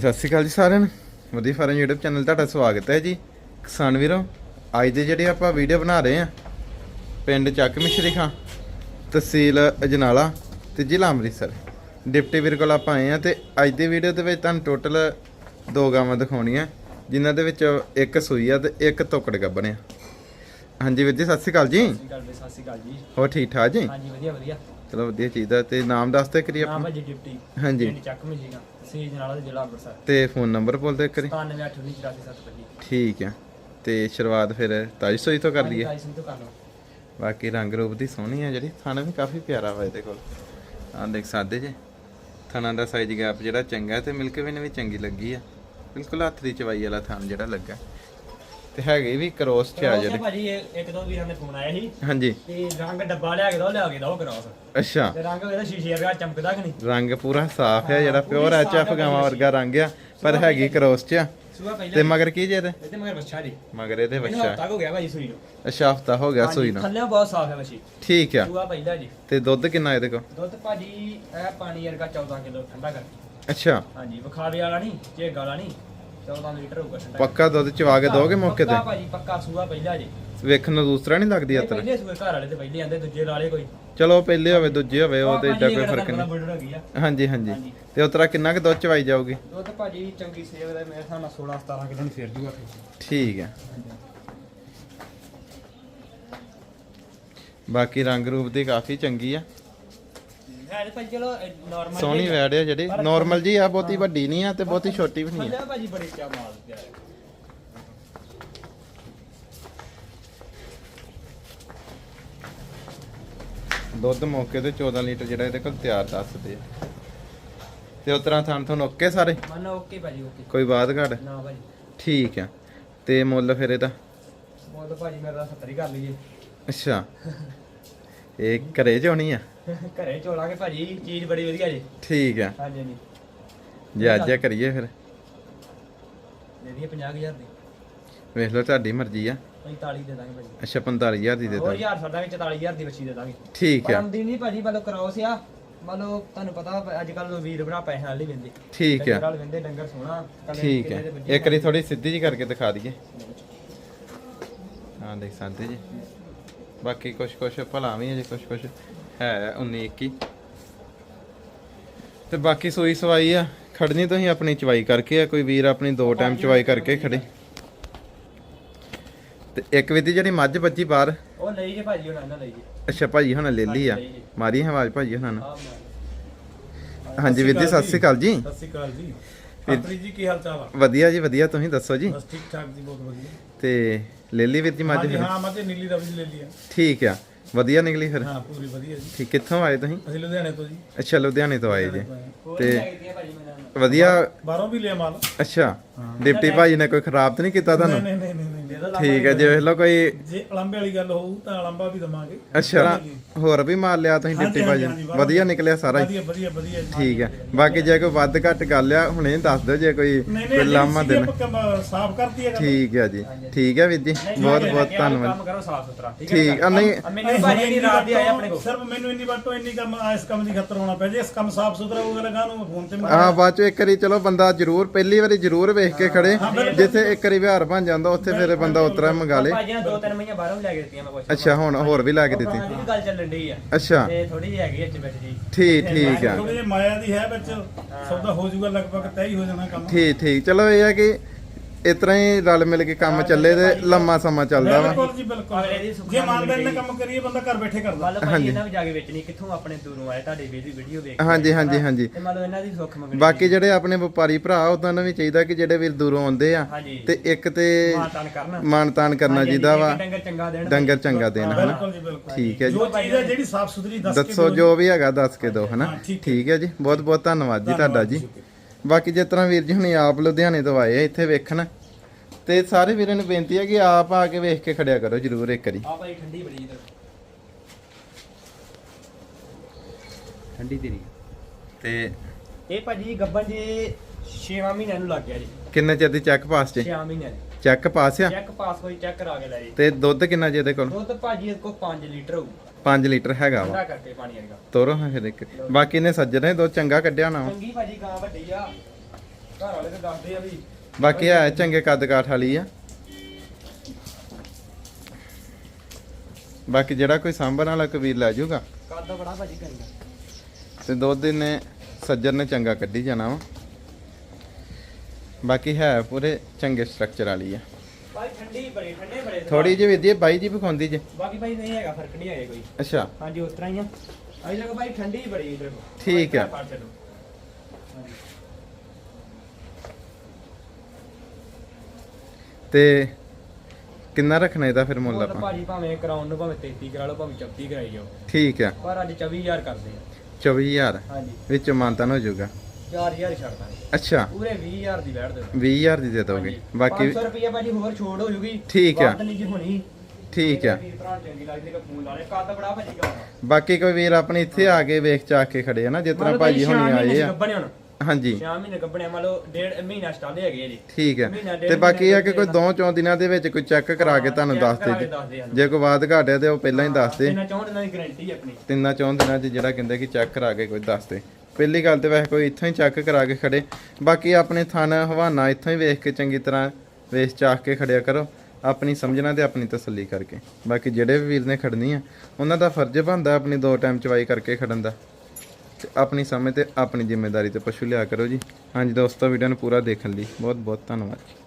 ਸਤਿ ਸ਼੍ਰੀ ਅਕਾਲ ਜੀ ਸਾਰਿਆਂ ਨੂੰ। ਵਧੀਆ ਫਾਰਮ YouTube ਚੈਨਲ ਤੁਹਾਡਾ ਸਵਾਗਤ ਹੈ ਜੀ। ਕਿਸਾਨ ਵੀਰੋ ਅੱਜ ਦੇ ਜਿਹੜੇ ਆਪਾਂ ਵੀਡੀਓ ਬਣਾ ਰਹੇ ਆ ਪਿੰਡ ਚੱਕ ਮਿਸ਼ਰੀ ਖਾਂ ਤਹਿਸੀਲ ਅਜਨਾਲਾ ਤੇ ਜ਼ਿਲ੍ਹਾ ਅੰਮ੍ਰਿਤਸਰ। ਡਿਪਟੀ ਵੀਰ ਕੋਲ ਆਪਾਂ ਆਏ ਆ ਤੇ ਅੱਜ ਦੀ ਵੀਡੀਓ ਦੇ ਵਿੱਚ ਤੁਹਾਨੂੰ ਟੋਟਲ ਦੋ ਗਾਵਾਂ ਦਿਖਾਉਣੀਆਂ ਜਿਨ੍ਹਾਂ ਦੇ ਵਿੱਚ ਇੱਕ ਸੂਈ ਆ ਤੇ ਇੱਕ ਤੋਕੜ ਗੱਬਣ ਆ। ਹਾਂਜੀ ਵੀਰ ਜੀ ਸਤਿ ਸ਼੍ਰੀ ਅਕਾਲ ਜੀ। ਸਤਿ ਸ਼੍ਰੀ ਅਕਾਲ ਬਈ, ਸਤਿ ਸ਼੍ਰੀ ਅਕਾਲ ਜੀ। ਹੋਰ ਠੀਕ ਠਾਕ ਜੀ? ਹਾਂਜੀ ਵਧੀਆ ਵਧੀਆ। ਚਲੋ ਵਧੀਆ ਚੀਜ਼ ਦਾ ਤੇ ਨਾਮ ਦੱਸ ਦਿਓ ਕਰੀ ਨਾਮ ਆਪਣਾ। ਹੈ ਜੀ ਡਿਪਟੀ। ਹਾਂਜੀ। ਪਿੰਡ ਚੱਕ ਮਜੀਗਾ ਸੀਜ ਨਾਲ ਦੇ ਜ਼ਿਲ੍ਹਾ ਅੰਮ੍ਰਿਤਸਰ। ਤੇ ਫੋਨ ਨੰਬਰ ਬੋਲ ਦਿਓ ਕਰੀ 9781847725 ਠੀਕ ਆ। ਤੇ ਸ਼ੁਰੂਆਤ ਫਿਰ ਤਾਜੀ ਸੋਈ ਤੋਂ ਕਰ ਲਈਏ। ਹਾਂਜੀ ਤੋਂ ਕਰ ਲਓ। ਬਾਕੀ ਰੰਗ ਰੂਪ ਦੀ ਸੋਹਣੀ ਆ ਜਿਹੜੀ ਥਾਣਾ ਵੀ ਕਾਫੀ ਪਿਆਰਾ ਵਾ ਇਹਦੇ ਕੋਲ। ਆਹ ਦੇਖ ਸਕਦੇ ਜੇ। ਥਾਣਾ ਦਾ ਸਾਈਜ਼ ਗੈਪ ਜਿਹੜਾ ਚੰਗਾ ਤੇ ਮਿਲਕ ਵੀ ਨੇ ਵੀ ਚੰਗੀ ਲੱਗੀ ਆ। ਬਿਲਕੁਲ ਹੱਥ ਦੀ ਚਵਾਈ ਵਾਲਾ ਥਾਨ ਜਿਹੜਾ ਲੱਗਾ। ਤੇ ਹੈਗੇ ਵੀ ਕਰੋਸ ਚ ਆ ਜਿਹੜੇ। ਭਾਜੀ ਇਹ- ਇੱਕ ਦੋ ਵੀਰਾਂ ਨੇ ਫੋਨ ਆਇਆ ਸੀ। ਹਾਂਜੀ। ਤੇ ਰੰਗ ਡੱਬਾ ਲਿਆ ਕੇ ਦੋ ਲਿਆ ਕੇ ਦੋ ਕਰਾਸ। ਅੱਛਾ। ਤੇ ਰੰਗ ਇਹਦਾ ਸ਼ੀਸ਼ੇ ਵਰਗਾ ਚਮਕਦਾ ਕਿ ਨਹੀਂ? ਰੰਗ ਪੂਰਾ ਸਾਫ਼ ਆ ਜਿਹੜਾ ਪਿਓਰ ਐਚ ਐਫ ਗਾਵਾਂ ਵਰਗਾ ਰੰਗ ਆ ਪਰ ਹੈਗੀ ਕਰੋਸ ਚ ਆ। ਤੇ ਪਹਿਲਾਂ ਮਗਰ ਕੀ ਜੇ ਇਹਦੇ? ਇਹਦੇ ਮਗਰ ਬੱਚਾ ਜੀ। ਮਗਰ ਇਹਦੇ ਇਹਨੂੰ ਬੱਚਾ ਹਫਤਾ ਹੋ ਗਿਆ ਭਾਜੀ ਸੂਈ ਨੂੰ। ਅੱਛਾ ਹਫਤਾ ਹੋ ਗਿਆ ਸੂਈ ਨਾਲ ਥੱਲੇ ਬਹੁਤ ਸਾਫ਼ ਹੈ ਬੱਚੀ ਠੀਕ ਆ। ਸੁਬਾ ਪਹਿਲਾਂ ਜੀ। ਤੇ ਦੁੱਧ ਕਿੰਨਾ ਇਹਦੇ ਕੋਲ? ਦੁੱਧ ਭਾਜੀ ਇਹ ਪਾਣੀ ਵਰਗਾ 14 ਕਿਲੋ ਠੰਡਾ ਕਰ ਅੱਛਾ। ਹਾਂਜੀ ਵਿਖਾਵੇ ਵਾਲਾ ਨਹੀਂ ਚੇਗਾ ਵਾਲਾ ਨਹੀਂ। 14 ਲੀਟਰ ਹੋਊਗਾ ਠੰਡਾ। ਪੱਕਾ ਦੁੱਧ ਚਵਾ ਕੇ ਦੋਗੇ ਮੌਕੇ ਤੇ? ਪੱਕਾ ਭਾਜੀ ਪੱਕਾ ਸੂਆ ਪਹਿਲਾ ਜੀ। ਵੇਖਣ ਨੂੰ ਦੂਸਰਾ ਨਹੀਂ ਲੱਗਦੀ ਇਹ ਪਹਿਲੇ ਸੂਏ ਘਰ ਵਾਲੇ ਤੇ ਪਹਿਲੇ ਆਂਦੇ ਦੂਜੇ ਲਾਲੇ ਕੋਈ। ਚਲੋ ਪਹਿਲੇ ਹੋਵੇ ਦੂਜੇ ਹੋਵੇ ਉਹ ਤੇ ਏਡਾ ਕੋਈ ਫ਼ਰਕ ਨਹੀਂ। ਹਾਂਜੀ ਹਾਂਜੀ। ਤੇ ਉਤਰਾ ਕਿੰਨਾ ਕੁ ਦੁੱਧ ਚਵਾਈ ਜਾਊਗੀ? ਦੁੱਧ ਭਾਜੀ ਚੰਗੀ ਸੇਵ ਦਾ ਮੇਰੇ ਹਿਸਾਬ ਨਾਲ 16 17 ਕਿਲੋ ਨੂੰ ਫੇਰ ਜੂਗਾ ਫਿਰ ਠੀਕ ਹੈ। ਬਾਕੀ ਰੰਗ ਰੂਪ ਦੀ ਕਾਫੀ ਚੰਗੀ ਆ। ਹੈ ਤੇ ਭਾਜੀ ਚਲੋ ਨਾਰਮਲ ਸੋਹਣੀ ਵੈੜ ਆ। ਜਿਹੜੀ। ਨਾਰਮਲ ਜੀ ਆ ਬਹੁਤੀ ਵੱਡੀ ਨਹੀਂ ਆ ਤੇ ਬਹੁਤੀ ਛੋਟੀ ਵੀ ਨਹੀਂ ਆ। ਥੱਲੇ ਭਾਜੀ ਬੜੇ ਚਾ ਮਾਲ ਪਿਆ ਹੈ। ਦੁੱਧ ਮੌਕੇ ਤੇ 14 ਲੀਟਰ ਜਿਹੜਾ ਇਹਦੇ ਕੋਲ ਤਿਆਰ ਦੱਸਦੇ ਆ। ਤੇ ਉਤਰਾ ਥਣ ਤੁਹਾਨੂੰ ਓਕੇ ਸਾਰੇ? ਮਨ ਓਕੇ ਭਾਜੀ ਓਕੇ। ਕੋਈ ਬਾਤ ਘਾਟ? ਨਾ ਭਾਜੀ। ਠੀਕ ਆ। ਤੇ ਮੁੱਲ ਫਿਰ ਇਹਦਾ? ਮੁੱਲ ਭਾਜੀ ਮੇਰਾ 70 ਹੀ ਕਰ ਲਈਏ। ਅੱਛਾ। ਇਹ ਘਰੇ ਚ ਹੋਣੀ ਆ? ਘਰੇ ਚੋਲਾਂਗੇ ਭਾਜੀ ਚੀਜ਼ ਬੜੀ ਵਧੀਆ ਜੀ। ਠੀਕ ਆ। ਹਾਂਜੀ ਹਾਂਜੀ। ਜੇ ਅੱਜ ਕਰੀਏ ਫਿਰ। ਦੇ ਦਈਏ 50000 ਦੀ। ਵੇਖ ਲਓ ਤੁਹਾਡੀ ਮਰਜ਼ੀ ਆ। 45 ਦੇ ਦਾਂਗੇ ਭਾਜੀ। ਅੱਛਾ 45000 ਦੀ ਦੇ ਹੋਰ ਦਾਂ ਯਾਰ ਸਾਡਾ ਵੀ 44000 ਦੀ ਬੱਚੀ ਦੇ ਦਾਂਗੇ। ਠੀਕ ਆ। ਆਮਦੀ ਨਹੀਂ ਭਾਜੀ ਮਤਲਬ ਕਰਾਉਸ ਆ। ਮਤਲਬ ਤੁਹਾਨੂੰ ਪਤਾ ਅੱਜ ਕੱਲ ਵੀਰ ਭਰਾ ਪੈਸੇ ਨਾਲ ਹੀ ਵੰਦੇ। ਠੀਕ ਆ। ਨਾਲ ਵੰਦੇ ਡੰਗਰ ਕੱਲੇ ਠੀਕ ਹੈ ਇੱਕ ਵਾਰੀ ਥੋੜੀ ਸਿੱਧੀ ਜੀ ਕਰਕੇ ਦਿਖਾ ਦਈਏ। ਹਾਂ ਦੇਖ ਸਕਦੇ ਜੀ। ਬਾਕੀ ਕੁਛ ਕੁਛ ਭਲਾ ਵੀ ਹੈ ਜੀ ਕੁਛ ਕੁਛ ਹੈ 19 21 ਤੇ ਬਾਕੀ ਸੋਈ ਸਵਾਈ ਆ ਖੜਨੀ ਤੁਸੀਂ ਆਪਣੀ ਚਵਾਈ ਕਰਕੇ ਆ ਕੋਈ ਵੀਰ ਆਪਣੀ ਦੋ ਟਾਈਮ ਚਵਾਈ ਕਰਕੇ ਖੜੇ। ਤੇ ਇੱਕ ਵਿਧੀ ਜਿਹੜੀ ਮੱਝ ਬੱਜੀ ਬਾਹਰ? ਉਹ ਲਈ ਜੇ ਭਾਜੀ ਉਹਨਾਂ ਨਾਲ ਲਈ ਜੇ। ਅੱਛਾ ਭਾਜੀ ਹੁਣ ਲੈ ਲਈ ਆ। ਮਾਰੀ ਆਵਾਜ਼ ਭਾਜੀ ਉਹਨਾਂ ਨੂੰ। ਆਹ ਹਾਂਜੀ ਜੀ ਸਤਿ ਸ਼੍ਰੀ ਅਕਾਲ ਜੀ। ਸਤਿ ਸ਼੍ਰੀ ਅਕਾਲ ਜੀ। ਹਰਪ੍ਰੀਤ ਜੀ ਕੀ ਹਾਲ ਚਾਲ ਆ? ਵਧੀਆ ਜੀ ਵਧੀਆ। ਤੁਸੀਂ ਦੱਸੋ ਜੀ? ਬਸ ਠੀਕ ਠਾਕ ਜੀ ਬਹੁਤ ਵਧੀਆ। ਤੇ ਲੈ ਲਈ ਵੀਰ ਜੀ ਮੱਝ ਹਾਂਜੀ ਫਿਰ? ਹਾਂ ਮੈਂ ਤੇ ਨੀਲੀ ਦਾ ਵੀ ਲੈ ਲਿਆ ਠੀਕ ਆ। ਵਧੀਆ ਨਿਕਲੀ ਫਿਰ? ਹਾਂ ਪੂਰੀ ਵਧੀਆ ਜੀ। ਠੀਕ ਕਿੱਥੋਂ ਆਏ ਤੁਸੀਂ? ਅਸੀਂ ਲੁਧਿਆਣੇ ਤੋਂ ਜੀ। ਅੱਛਾ ਲੁਧਿਆਣੇ ਤੋਂ ਆਏ ਜੀ। ਤੇ- ਵਧੀਆ? ਬਾਹਰੋਂ ਵੀ ਲਿਆ ਮਾਲ। ਅੱਛਾ ਡਿਪਟੀ ਭਾਜੀ ਨੇ ਕੋਈ ਖਰਾਬ ਤਾਂ ਨਹੀਂ ਕੀਤਾ ਤੁਹਾਨੂੰ? ਨਹੀਂ ਨਹੀਂ ਨਹੀਂ ਨਹੀਂ। ਦੇ ਦੋ ਠੀਕ ਹੈ ਜੇ ਵੇਖ ਲਓ ਕੋਈ ਜੇ ਅਲੰਬੇ ਵਾਲੀ ਗੱਲ ਹੋਊ ਤਾਂ ਅਲੰਬਾ ਵੀ ਦਵਾਂਗੇ। ਅੱਛਾ ਹੋਰ ਵੀ ਮਾਰ ਲਿਆ ਤੁਸੀਂ ਡਿਪਟੀ ਭਾਜੀ। ਵਧੀਆ ਨਿਕਲਿਆ ਸਾਰਾ ਹੀ। ਵਧੀਆ ਵਧੀਆ ਵਧੀਆ ਠੀਕ ਹੈ ਬਾਕੀ ਜੇ ਕੋਈ ਵੱਧ ਘੱਟ ਗੱਲ ਆ ਹੁਣੇ ਦੱਸ ਦਿਓ ਜੇ ਕੋਈ ਕੋਈ ਲਾਮਾ ਦੇਣ। ਸਾਫ਼ ਕਰਤੀ ਹੈ ਠੀਕ ਹੈ ਜੀ ਠੀਕ ਹੈ ਵੀਰ ਜੀ ਬਹੁਤ ਬਹੁਤ ਧੰਨਵਾਦ। ਕੰਮ ਕਰੋ ਸਾਫ਼ ਸੁਥਰਾ ਠੀਕ ਆ ਨਹੀਂ ਮੈਨੂੰ ਭਾਜੀ ਨਹੀਂ ਰਾਤ ਦੀ ਆਏ ਆਪਣੇ ਕੋਲ। ਸਿਰਫ ਮੈਨੂੰ ਇੰਨੀ ਵਾਟੋ ਇੰਨੀ ਕੰਮ ਇਸ ਕੰਮ ਦੀ ਖਤਰ ਹੋਣਾ ਪਿਆ ਜੇ ਇਸ ਕੰਮ ਸਾਫ਼ ਸੁਥਰਾ ਹੋਊਗਾ ਲਗਾ ਨੂੰ ਫੋਨ ਤੇ ਹਾਂ ਬਾਅਦ ਚ ਇੱਕ ਵਾਰੀ ਚਲੋ ਬੰਦਾ ਜ਼ਰੂਰ ਪਹਿਲੀ ਵਾਰੀ ਜ਼ਰੂਰ ਵੇਖ ਕੇ ਖੜੇ ਜਿੱਥੇ ਇੱਕ ਵਾਰੀ ਵਿਹਾਰ ਬਣ ਜਾਂਦਾ ਉੱਥੇ ਫਿਰ ਬੰਦਾ ਉਤਰਾ ਮੰਗਾ ਲੇ ਭਾਜੀ ਨੇ ਦੋ ਤਿੰਨ ਮਹੀਨੇ ਬਾਹਰੋਂ ਵੀ ਲੈ ਕੇ ਦਿੱਤੀਆਂ ਮੈਂ ਕੁਛ। ਅੱਛਾ ਹੁਣ ਹੋਰ ਵੀ ਲਾ ਕੇ ਦਿੱਤੀ। ਵੀ ਗੱਲ ਚੱਲਣ ਡਈ ਆ। ਅੱਛਾ। ਤੇ ਥੋੜੀ ਜਿਹੀ ਹੈਗੀ ਅੱਜ ਵਿੱਚ ਜੀ ਠੀਕ ਠੀਕ ਆ। ਥੋੜੀ ਜਿਹੀ ਮਾਇਆ ਦੀ ਹੈ ਵਿੱਚ ਸੌਦਾ ਹੋ ਜਾਊਗਾ ਲਗਭਗ ਤੈਅ ਹੀ ਹੋ ਜਾਣਾ ਕੰਮ। ਠੀਕ ਠੀਕ। ਚਲੋ ਇਹ ਆ ਕਿ ਇਸ ਤਰ੍ਹਾਂ ਹੀ ਰਲ ਮਿਲ ਕੇ ਕੰਮ ਚੱਲੇ ਤੇ ਲੰਮਾ ਸਮਾਂ ਚੱਲਦਾ ਵਾ। ਬਿਲਕੁਲ ਜੀ ਬਿਲਕੁਲ। ਅਗਲੇ ਦੀ ਸੁੱਖ ਜੇ ਨਾਲ ਇਮਾਨਦਾਰੀ ਨਾਲ ਮਿਲ ਕੰਮ ਕਰੀਏ ਬੰਦਾ ਘਰ ਬੈਠੇ ਕਰਦਾ। ਮੰਨ ਲਓ ਭਾਜੀ ਇਹਨਾਂ ਵੀ ਜਾ ਕੇ ਵੇਚਣੀ ਕਿੱਥੋਂ ਆਪਣੇ ਦੂਰੋਂ ਆਏ ਤੁਹਾਡੇ ਵੀਡੀਓ ਵੀਡੀਓ ਵੇਖ ਕੇ ਹਾਂਜੀ ਹਾਂਜੀ ਹਾਂਜੀ। ਤੇ ਮੰਨ ਲਓ ਇਹਨਾਂ ਦੀ ਸੁੱਖ ਮੰਗਣੀ ਬਾਕੀ ਜਿਹੜੇ ਆਪਣੇ ਵਪਾਰੀ ਭਰਾ ਉਹਨਾਂ ਨੂੰ ਵੀ ਚਾਹੀਦਾ ਕਿ ਜਿਹੜੇ ਵੀਰ ਦੂਰੋਂ ਆਉਂਦੇ ਆ ਹਾਂਜੀ। ਤੇ ਇੱਕ ਤੇ ਮਾਤਾਨ ਕਰਨਾ। ਮਾਨ ਤਾਨ ਕਰਨਾ ਚਾਹੀਦਾ ਵਾ। ਡੰਗਰ ਚੰਗਾ ਦੇਣ। ਡੰਗਰ ਚੰਗਾ ਦੇਣਾ ਹਨਾ? ਬਿਲਕੁਲ ਜੀ ਬਿਲਕੁਲ। ਠੀਕ ਹੈ ਜੀ। ਜੋ ਚੀਜ਼ ਹੈ ਜਿਹੜੀ ਸਾਫ਼ ਸੁਥਰੀ ਦੱਸ ਕੇ ਦੱਸੋ ਜੋ ਵੀ ਹੈਗਾ ਦੱਸ ਕੇ ਦਿਓ ਹਨਾ? ਹਾਂ, ਠੀਕ ਠੀਕ ਹੈ ਜੀ। ਬਹੁਤ ਬਹੁਤ ਧੰਨਵਾਦ ਜੀ ਤੁਹਾਡਾ ਜੀ। ਬਾਕੀ ਜਿਸ ਤਰ੍ਹਾਂ ਵੀਰ ਜੀ ਹੁਣੀ ਆਪ ਲੁਧਿਆਣੇ ਤੋਂ ਆਏ ਆ ਇੱਥੇ ਵੇਖਣ ਤੇ ਸਾਰੇ ਵੀਰਾਂ ਨੂੰ ਬੇਨਤੀ ਹੈ ਕਿ ਆਪ ਆ ਕੇ ਵੇਖ ਕੇ ਖੜਿਆ ਕਰੋ ਜਰੂਰ ਇੱਕ ਵਾਰੀ। ਆ ਭਾਈ ਠੰਡੀ ਬੜੀ ਇਧਰ। ਠੰਡੀ ਤੇਰੀ। ਤੇ ਇਹ ਭਾਜੀ ਗੱਬਨ ਜੀ 6 ਮਹੀਨਿਆਂ ਨੂੰ ਲੱਗ ਗਿਆ ਜੀ। ਕਿੰਨੇ ਚਿਰ ਦੀ ਚੈੱਕ ਪਾਸ ਜੇ? 6 ਮਹੀਨਿਆਂ ਚੈੱਕ ਪਾਸ ਆ? ਚੈੱਕ ਪਾਸ ਕੋਈ ਚੈੱਕ ਕਰਾ ਕੇ ਲੈ ਜੀ। ਤੇ ਦੁੱਧ ਕਿੰਨਾ ਜੇ ਇਹਦੇ ਕੋਲ? ਦੁੱਧ ਭਾਜੀ ਇਹ ਕੋ 5 ਲੀਟਰ ਹੋਊ 5 ਲੀਟਰ ਹੈਗਾ ਵਾ। ਠੰਡਾ ਕਰਕੇ ਪਾਣੀ ਵਰਗਾ ਤੋਰੋ ਹਾਂ ਫਿਰ ਇੱਕ। ਬਾਕੀ ਨੇ ਸੱਜਣੇ ਚੰਗਾ ਕੱਢਿਆ ਨਾ। ਚੰਗੀ ਭਾਜੀ ਗਾਂ ਵੱਡੀ ਆ। ਘਰ ਵਾਲੇ ਤੇ ਦੱਸਦੇ ਆ ਵੀ ਬਾਕੀ ਹੈ ਚੰਗੇ ਕੱਦ ਕਾਠ ਵਾਲੀ ਆ। ਬਾਕੀ ਜਿਹੜਾ ਕੋਈ ਸਾਂਭਣ ਵਾਲਾ ਕਬੀਰ ਲੈ ਜਾਊਗਾ। ਕੱਦ ਬੜਾ ਭਾਜੀ ਚੰਗਾ ਤੇ ਦੁੱਧ ਨੇ ਸੱਜਰ ਨੇ ਚੰਗਾ ਕੱਢੀ ਜਾਣਾ ਵਾ। ਬਾਕੀ ਹੈ ਪੂਰੇ ਚੰਗੇ ਸਟਰਕਚਰ ਵਾਲੀ ਆ। ਭਾਈ ਠੰਡੀ ਬੜੀ ਠੰਡੇ ਬੜੇ ਥੋੜੀ ਜਿਹੀ ਵਿਧੀ ਬਾਈ ਜੀ ਵਿਖਾਉਂਦੀ ਜੇ। ਬਾਕੀ ਭਾਈ ਨਹੀਂ ਹੈਗਾ ਫ਼ਰਕ ਨਹੀਂ ਹੈਗਾ ਕੋਈ। ਅੱਛਾ। ਹਾਂਜੀ ਉਸ ਤਰ੍ਹਾਂ ਹੀ ਆ। ਅਜੇ ਤੱਕ ਭਾਈ ਠੰਡੀ ਬੜੀ ਇਧਰ ਠੀਕ ਆ। ਤੇ ਕਿੰਨਾ ਰੱਖਣਾ ਇਹਦਾ ਫਿਰ ਮੁੱਲ ਆਪਾਂ? ਭਾਜੀ ਭਾਵੇਂ ਕਰਾਉਣ ਨੂੰ ਭਾਵੇਂ 33 ਕਰਾ ਲਓ ਭਾਵੇਂ 34 ਕਰਾਈ ਜਾਓ। ਠੀਕ ਆ। ਪਰ ਅੱਜ 24000 ਕਰਦੇ ਆ। 24000 ਹਾਂਜੀ। ਵਿੱਚ ਮਾਨਤਨ ਹੋ ਜਾਊਗਾ। 4000 ਛੱਡ ਦਾਂਗੇ ਅੱਛਾ। ਪੂਰੇ 20000 ਦੀ ਬੈਠ ਦੇ 20000 ਦੀ ਦੇ ਦੋਗੇ। ਬਾਕੀ 500 ਰੁਪਏ ਭਾਜੀ ਹੋਰ ਛੋੜ ਹੋ ਜੂਗੀ। ਠੀਕ ਆ। ਨਹੀਂ ਜੀ ਹੋਣੀ। ਠੀਕ ਆ। ਬਾਕੀ ਕੋਈ ਵੀਰ ਆਪਣੇ ਇੱਥੇ ਆ ਕੇ ਵੇਖ ਚਾਕ ਕੇ ਖੜੇ ਆ ਨਾ ਜਿਸ ਤਰ੍ਹਾਂ ਭਾਜੀ ਹੁਣੀ ਆਏ ਆ। ਹਾਂਜੀ। 6 ਮਹੀਨੇ ਗੱਬਣੇ ਮੰਨ ਲਓ ਡੇਢ ਮਹੀਨਾ ਸਟਾਲੇ ਹੈਗੇ ਆ ਜੀ। ਠੀਕ ਹੈ ਤੇ ਬਾਕੀ ਇਹ ਆ ਕਿ ਕੋਈ ਦੋ ਚੌਂ ਦਿਨਾਂ ਦੇ ਵਿੱਚ ਕੋਈ ਚੈੱਕ ਕਰਾ ਕੇ ਤੁਹਾਨੂੰ ਦੱਸ ਦੇ। ਜੀ ਕੋਈ ਬਾਤ ਘਾਟਿਆ ਤੇ ਉਹ ਪਹਿਲਾਂ ਹੀ ਦੱਸ ਦੇ। ਇਹਨਾਂ ਚੌਂ ਦਿਨਾਂ ਦੀ ਗਾਰੰਟੀ ਆਪਣੀ। ਤਿੰਨਾਂ ਚੌਂ ਦਿਨਾਂ 'ਚ ਜਿਹੜਾ ਕਹਿੰਦੇ ਕਿ ਚੈੱਕ ਕਰਾ ਕੇ ਕੋਈ ਦੱਸ ਦੇ। ਪਹਿਲੀ ਗੱਲ ਤੇ ਵੈਸੇ ਕੋਈ ਇੱਥੋਂ ਹੀ ਚੈੱਕ ਕਰਾ ਕੇ ਖੜੇ। ਬਾਕੀ ਆਪਣੇ ਥਣ, ਹਵਾਨਾ ਇੱਥੋਂ ਹੀ ਵੇਖ ਕੇ ਚੰਗੀ ਤਰ੍ਹਾਂ ਵੇਖ ਚਾਖ ਕੇ ਖੜਿਆ ਕਰੋ। ਆਪਣੀ ਸਮਝਣਾ ਤੇ ਆਪਣੀ ਤਸੱਲੀ ਕਰਕੇ। ਬਾਕੀ ਜਿਹੜੇ ਵੀ ਵੀਰ ਨੇ ਖੜਨੀ ਆ, ਉਹਨਾਂ ਦਾ ਫਰਜ਼ ਬਣਦਾ ਆਪਣੀ ਦੋ ਟਾਈਮ ਚਵਾਈ ਕਰਕੇ ਖੜਨ ਦਾ। ਤੇ ਆਪਣੀ ਸਮਝ ਤੇ ਆਪਣੀ ਜ਼ਿੰਮੇਵਾਰੀ ਤੇ ਪਸ਼ੂ ਲਿਆ ਕਰੋ ਜੀ। ਹਾਂਜੀ ਦੋਸਤੋ ਵੀਡੀਓ ਨੂੰ ਪੂਰਾ ਦੇਖਣ ਲਈ ਬਹੁਤ ਬਹੁਤ ਧੰਨਵਾਦ।